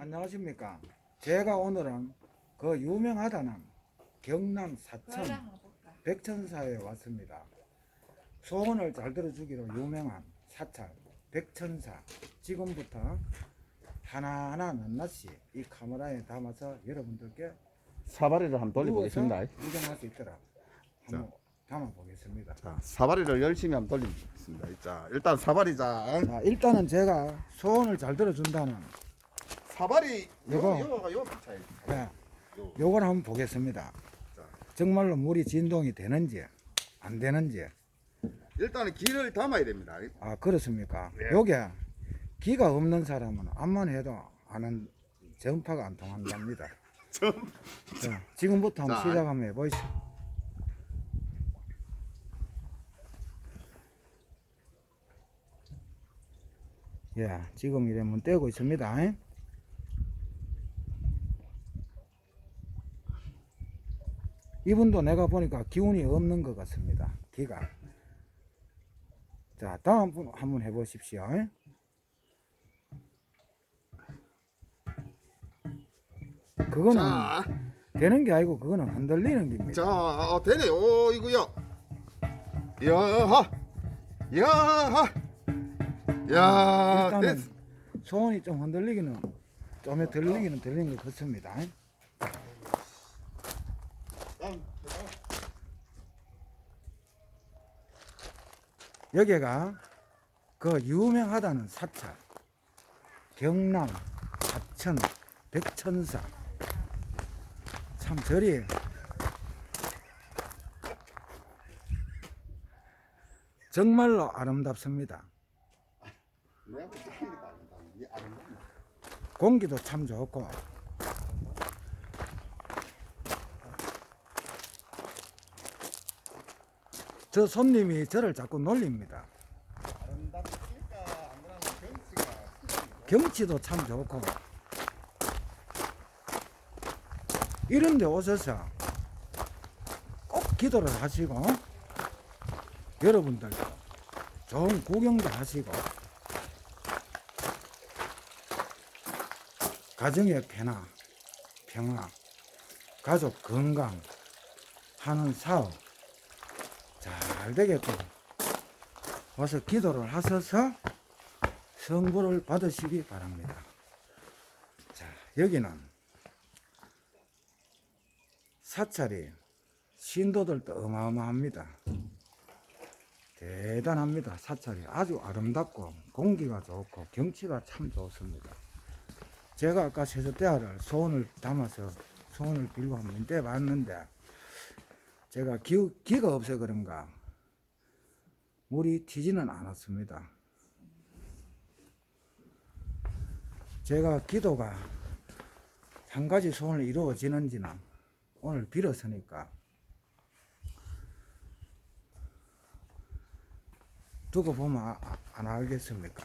안녕하십니까. 제가 오늘은 그 유명하다는 경남 사천 백천사에 왔습니다. 소원을 잘 들어주기로 유명한 사찰 백천사. 지금부터 하나하나 낱낱이 이 카메라에 담아서 여러분들께 사발이를 한번 돌려보겠습니다. 구경할 수 있도록 한번 담아보겠습니다. 자, 사발이를 열심히 한번 돌리겠습니다. 자, 일단 사발이 자, 자, 일단은 제가 소원을 잘 들어준다는 사발이 요거. 요거가 요 차이. 네, 요걸 한번 보겠습니다. 자. 정말로 물이 진동이 되는지 안 되는지 일단은 기를 담아야 됩니다. 아 그렇습니까? 네. 요게 기가 없는 사람은 암만 해도 아는 전파가 안 통한답니다. 전 자, 지금부터 한번 자. 시작 한번 해보시죠. 예, 지금 이러면 떼고 있습니다. 이분도 내가 보니까 기운이 없는 것 같습니다. 기가. 자, 다음 분 한번 해보십시오. 잉? 그거는 자, 되는 게 아니고 그거는 흔들리는 겁니다. 자, 어, 되네. 오, 이거요. 야하, 야하, 야, 일단은 됐. 소원이 좀 흔들리기는 좀에 들리기는 들리는 것 같습니다. 여기가 그 유명하다는 사찰 경남 사천 백천사. 참 절이 정말로 아름답습니다. 공기도 참 좋고 저 손님이 저를 자꾸 놀립니다. 경치도 참 좋고 이런 데 오셔서 꼭 기도를 하시고 여러분들도 좋은 구경도 하시고 가정의 편화, 평화, 가족 건강 하는 사업 잘 되게끔 와서 기도를 하셔서 성부를 받으시기 바랍니다. 자, 여기는 사찰이 신도들도 어마어마합니다. 대단합니다. 사찰이 아주 아름답고 공기가 좋고 경치가 참 좋습니다. 제가 아까 세숫대야를 소원을 담아서 소원을 빌고 한번 떼봤는데 제가 기, 기가 없어 그런가 물이 튀지는 않았습니다. 제가 기도가 한 가지 소원을 이루어지는지는 오늘 빌었으니까 두고 보면 아- 아- 안 알겠습니까?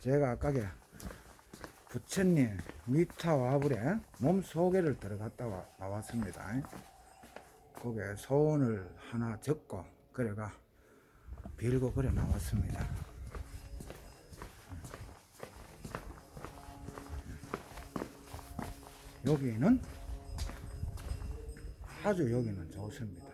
제가 아까게 부처님 미타 와불에 몸 소개를 들어갔다 와, 나왔습니다. 거기에 소원을 하나 적고 그래가 빌고 그래 나왔습니다. 여기는 아주 여기는 좋습니다.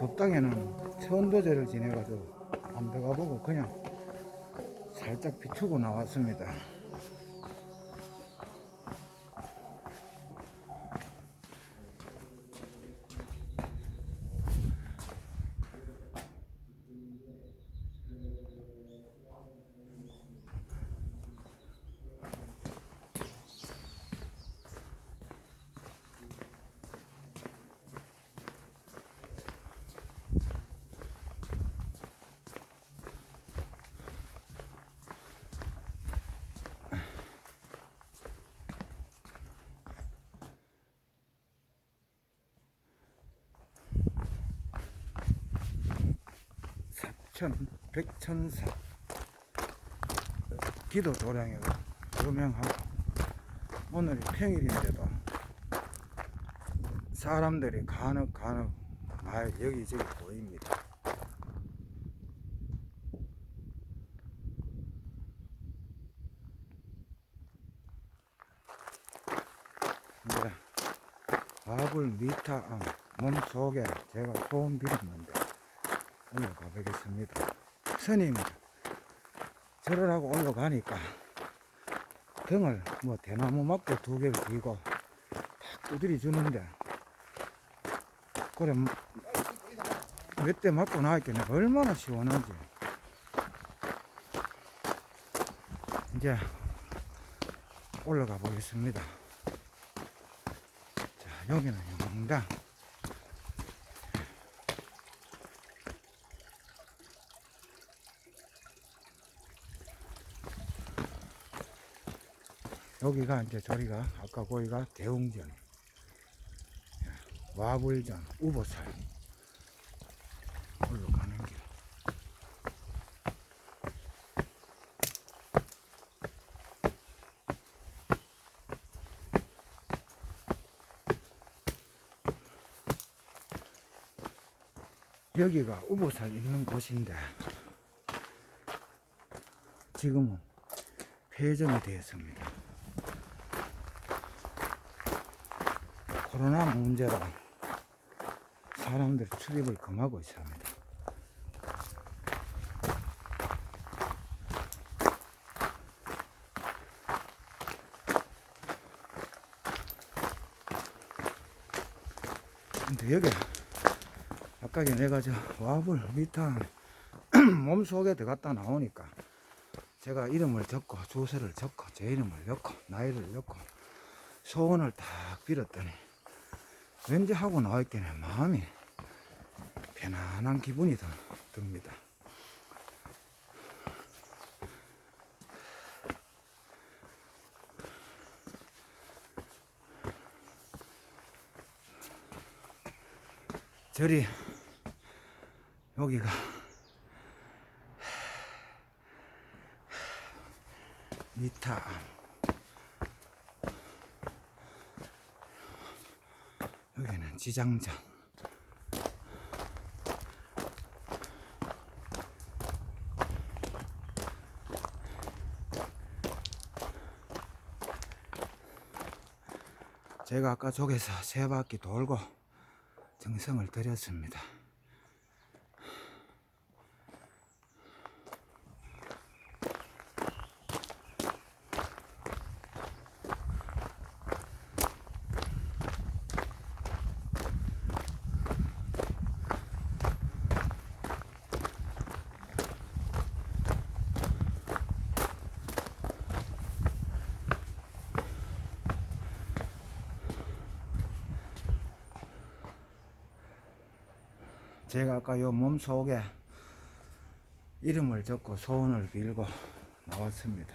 법당에는 천도제를 지내가지고 안 들어가보고 그냥 살짝 비추고 나왔습니다. 사천 백천사. 기도 도량에 조명하고 오늘이 평일인데도 사람들이 간혹 간혹 아 여기저기 보입니다. 밥을 미타 어, 몸속에 제가 소음 빌었는데 보겠습니다. 스님 절을 하고 올라가니까 등을 뭐 대나무 막대 두 개를 들고 탁 두드려 주는데 그래 몇 대 맞고 나왔겠네 얼마나 시원한지 이제 올라가 보겠습니다. 자 여기는 영당 여기가 이제 저리가 아까 거기가 대웅전 와불전 우보살 올라가는 길 여기가 우보살 있는 곳인데 지금은 폐점이 되었습니다. 코로나 문제로 사람들이 출입을 금하고 있습니다. 근데 여기 아까 내가 저 와불 미탄 몸속에 들어갔다 나오니까 제가 이름을 적고 주소를 적고 제 이름을 넣고 나이를 넣고 소원을 딱 빌었더니 왠지 하고 나왔겠네 마음이 편안한 기분이 드- 듭니다. 절이 여기가 미타 여기는 지장전 제가 아까 저기서 세 바퀴 돌고 정성을 들였습니다. 제가 아까 요 몸 속에 이름을 적고 소원을 빌고 나왔습니다.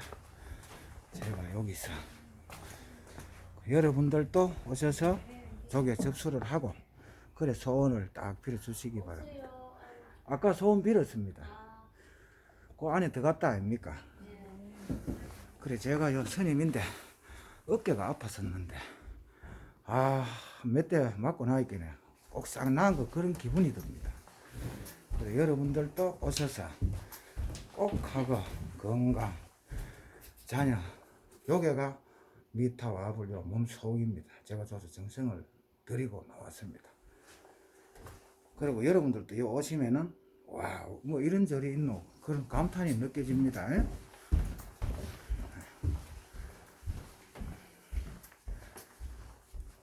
제가 여기서 여러분들도 오셔서 저기에 접수를 하고 그래 소원을 딱 빌어 주시기 바랍니다. 아까 소원 빌었습니다. 그 안에 들어갔다 아닙니까? 그래 제가 요 스님인데 어깨가 아팠었는데 아몇 대 맞고 꼭싹 나은 거 그런 기분이 듭니다. 여러분들도 오셔서 꼭 하고 건강 자녀 요게가 미타와 불려 몸속입니다. 제가 저도 정성을 드리고 나왔습니다. 그리고 여러분들도 여기 오시면은 와, 뭐 이런 절이 있노 그런 감탄이 느껴집니다. 예?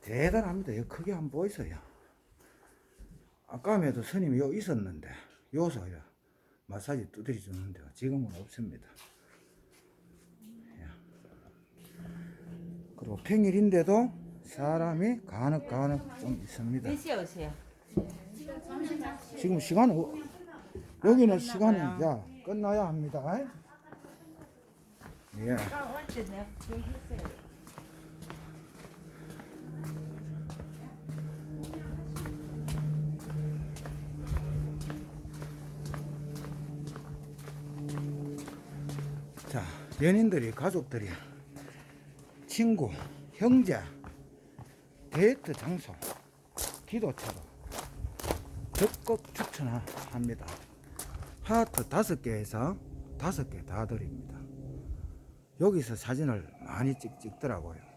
대단합니다. 크게 한번 보이세요. 아까에도 스님이 요 있었는데 요서 요 마사지 두드려 주는데요. 지금은 없습니다. 예. 그리고 평일인데도 사람이 간혹 간혹 좀 있습니다. 몇 시에 오세요? 지금 시간 어, 여기는 시간이 야 끝나야 합니다. 예. 연인들이, 가족들이, 친구, 형제, 데이트 장소, 기도처로 적극 추천합니다. 하트 다섯 개에서 다섯 개 다 드립니다. 여기서 사진을 많이 찍, 찍더라고요.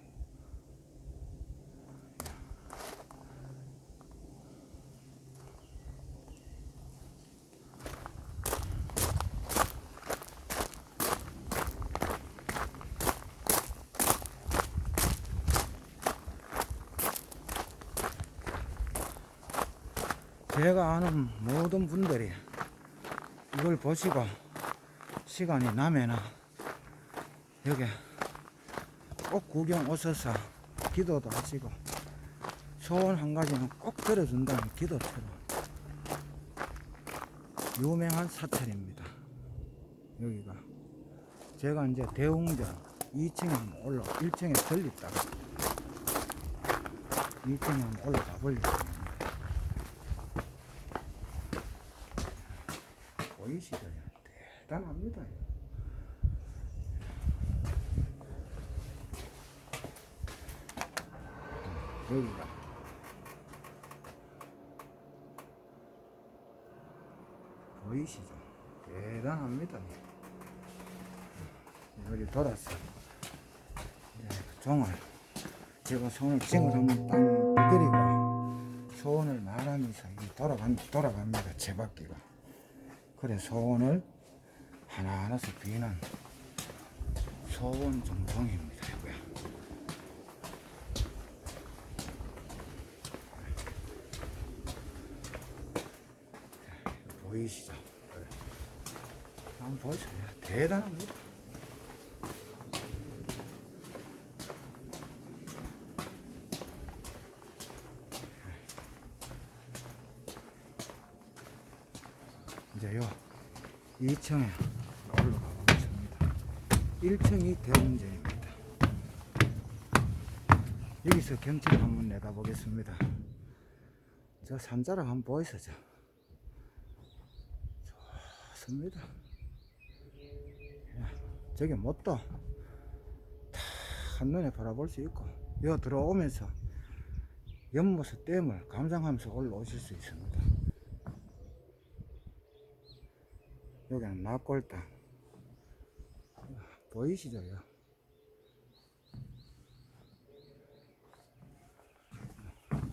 제가 아는 모든 분들이 이걸 보시고 시간이 나면은 여기 꼭 구경 오셔서 기도도 하시고 소원 한 가지는 꼭 들어준다는 기도처럼 유명한 사찰입니다. 여기가 제가 이제 대웅전 2층에 올라 1층에 들렸다가 2층에 올라가 버렸습니 다. 보이시죠? 대단합니다. 여기가 보이시죠? 대단합니다. 여기 돌았어. 네, 종을 제가 손을 징을 한번 딱 드리고 소원을 말하면서 이 돌아간, 돌아갑니다. 제 바퀴가. 그래 소원을 하나하나씩 비는 소원 정통입니다. 보이시죠? 그래. 한번 보세요. 대단합니다. 이제 요 2층에 올라가 보겠습니다. 1층이 대웅전입니다. 여기서 경치를 한번 내다 보겠습니다. 저 산자락 한번 보이시죠? 좋습니다. 야, 저기 못도 다 한눈에 바라볼 수 있고 여 들어오면서 연못의 댐을 감상하면서 올라오실 수 있습니다. 여기는 낙골당 보이시죠? 요?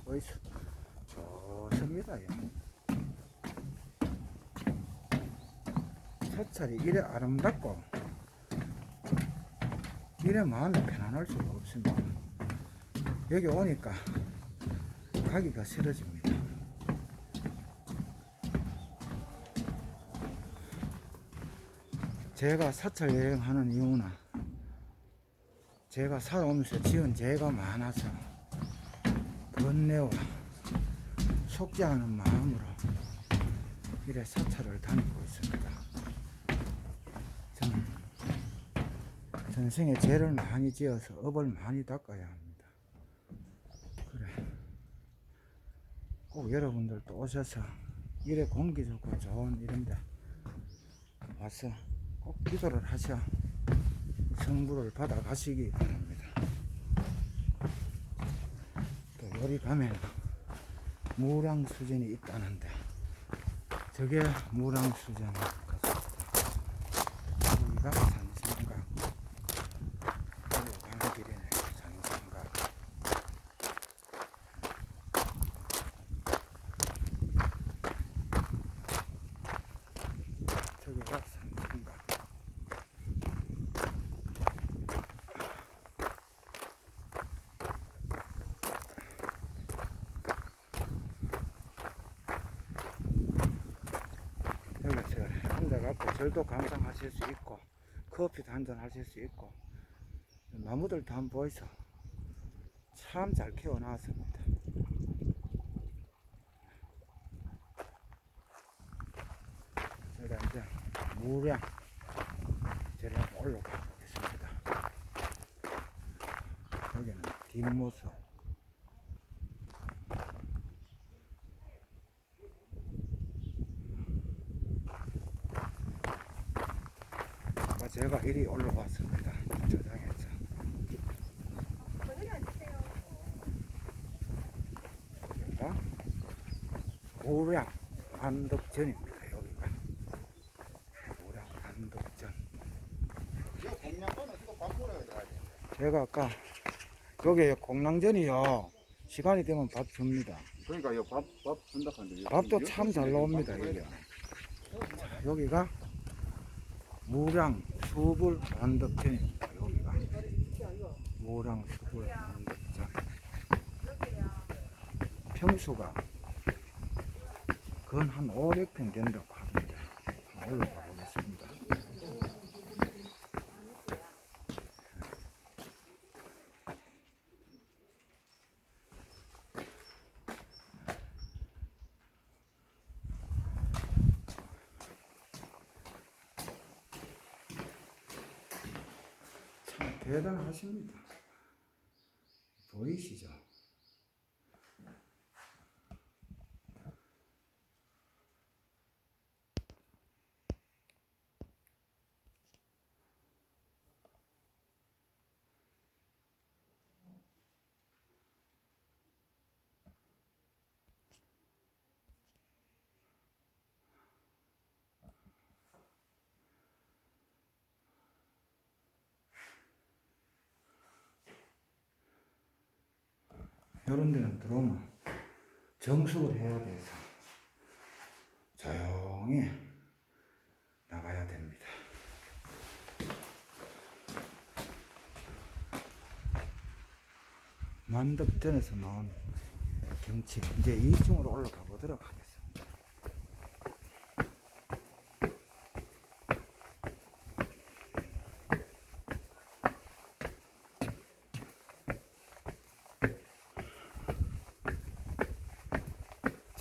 보이시죠? 좋습니다. 요. 사찰이 이래 아름답고 이래 마음이 편안할 수가 없습니다. 여기 오니까 가기가 싫어집니다. 제가 사찰 여행하는 이유는 제가 살아오면서 지은 죄가 많아서 번뇌와 않은 마음으로 이래 사찰을 다니고 있습니다. 저는 전생에 죄를 많이 지어서 업을 많이 닦아야 합니다. 그래. 꼭 여러분들도 오셔서 이래 공기 좋고 좋은 이런데 와서 꼭 기도를 하셔 성부를 받아 가시기 바랍니다. 또 여기 가면 무량수전이 있다는데 저게 무량수전 같습니다. 여기가 산성각 여기 가는 길이네 산성각 별도 감상하실 수 있고 커피도 한잔 하실 수 있고 나무들도 한번 보이소. 참 잘 키워놨습니다. 제가 이제 무량 한번 올라가 보겠습니다. 여기는 뒷모습 이리 올라왔습니다. 주차장에서. 여기가 고량 한덕전입니다 여기가. 고량 돼. 제가 아까 여기 공랑전이요. 시간이 되면 밥 줍니다. 그러니까 밥, 밥 준다 하는데. 밥도 참 잘 나옵니다 여기 여기가 무량 수불 한덕전입니다 여기가 무량 수불 한덕전 평수가 건한 500평 된다고 한번 올라가 보겠습니다 참 대단하십니다. 보이시죠? 이런 데는 들어오면 정숙을 해야 돼서 조용히 나가야 됩니다. 만덕전에서 나온 경치 이제 2층으로 올라가 보도록 하겠습니다.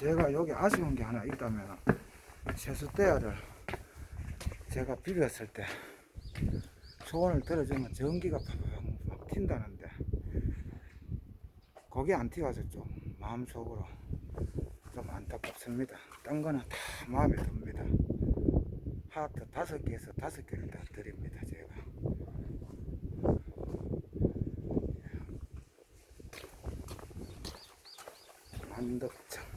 제가 여기 아쉬운 게 하나 있다면 세수대야를 제가 비볐을 때 소원을 들어주면 전기가 팍팍 막 튄다는데 거기 안 튀어서 좀 마음속으로 좀 안타깝습니다. 딴 거는 다 마음에 듭니다. 하트 다섯 개에서 다섯 개를 다 드립니다. 제가. 만덕장.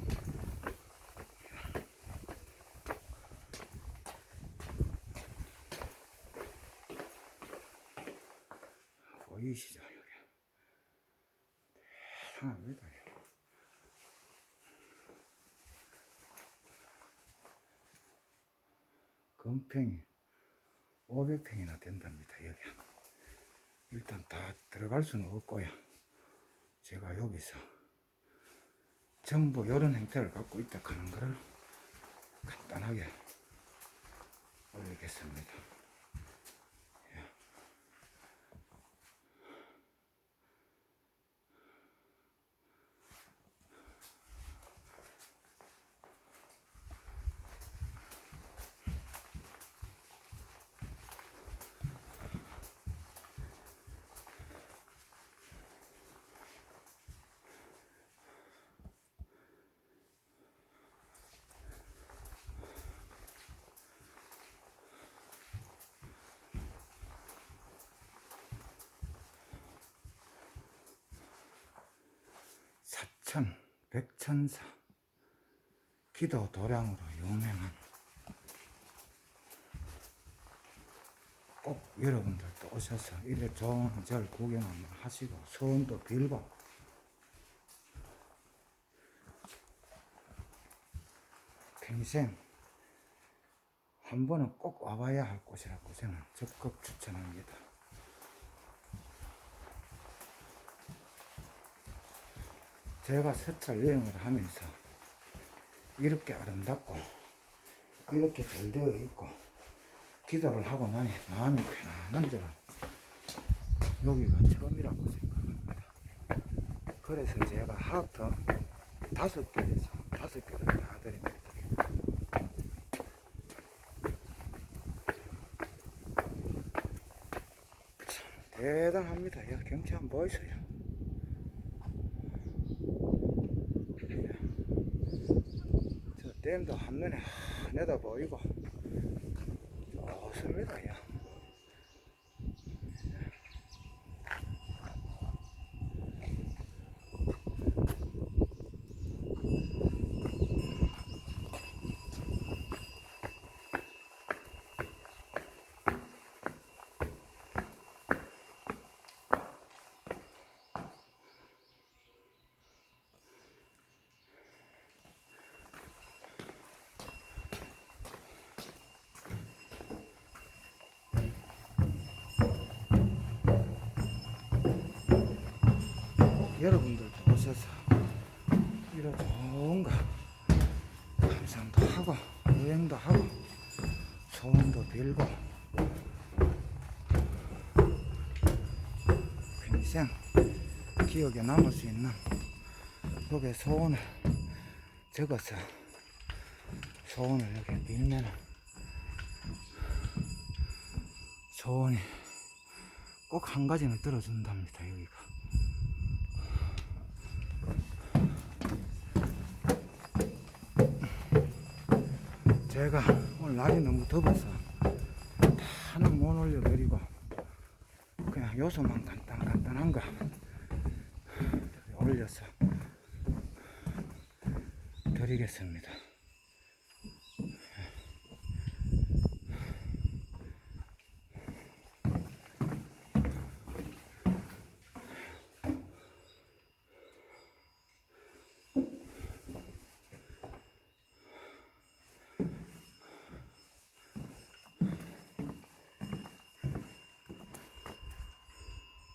보이시죠 여기 대단합니다 여기. 금평이. 500평이나 된답니다 여기. 일단 다 들어갈 수는 없고요. 제가 여기서 전부 이런 형태를 갖고 있다 하는 거를 간단하게 올리겠습니다 사천, 백천사, 기도 도량으로 유명한 꼭 여러분들도 오셔서 이래 좋은 절 구경 한번 하시고 소원도 빌고. 평생 한 번은 꼭 와봐야 할 곳이라고 저는 적극 추천합니다. 제가 서찰 여행을 하면서 이렇게 아름답고 이렇게 잘 되어 있고 기도를 하고 나니 마음이 편안한 데가 여기가 처음이라고 생각합니다. 그래서 제가 하트 다섯 개에서 다섯 개를 다 드립니다. 참 대단합니다. 여기 경치 한번 보이세요. 저 댐도 한눈에 내다 보이고 좋습니다. 야. 여러분들도 오셔서 이런 좋은 거 감상도 하고 여행도 하고 소원도 빌고 평생 기억에 남을 수 있는 여기 소원을 적어서 소원을 여기 빌면 소원이 꼭 한 가지는 들어준답니다 여기가 제가 오늘 날이 너무 더워서 다는 못 올려드리고 그냥 요소만 간단 간단한 거 올려서 드리겠습니다.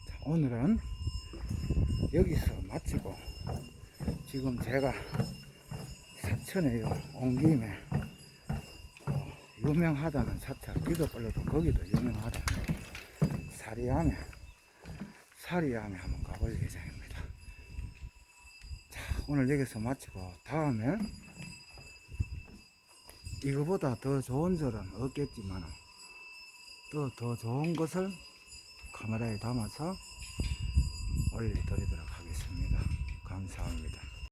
자, 오늘은 여기서 마치고 지금 제가 사천에 온 김에 어, 유명하다는 사찰 기도벌레도 거기도 유명하다 사리암에 사리암에 한번 가볼 예정입니다. 자 오늘 여기서 마치고 다음에 이거보다 더 좋은 절은 없겠지만 또 더 좋은 것을 카메라에 담아서 올려드리도록 하겠습니다. 감사합니다.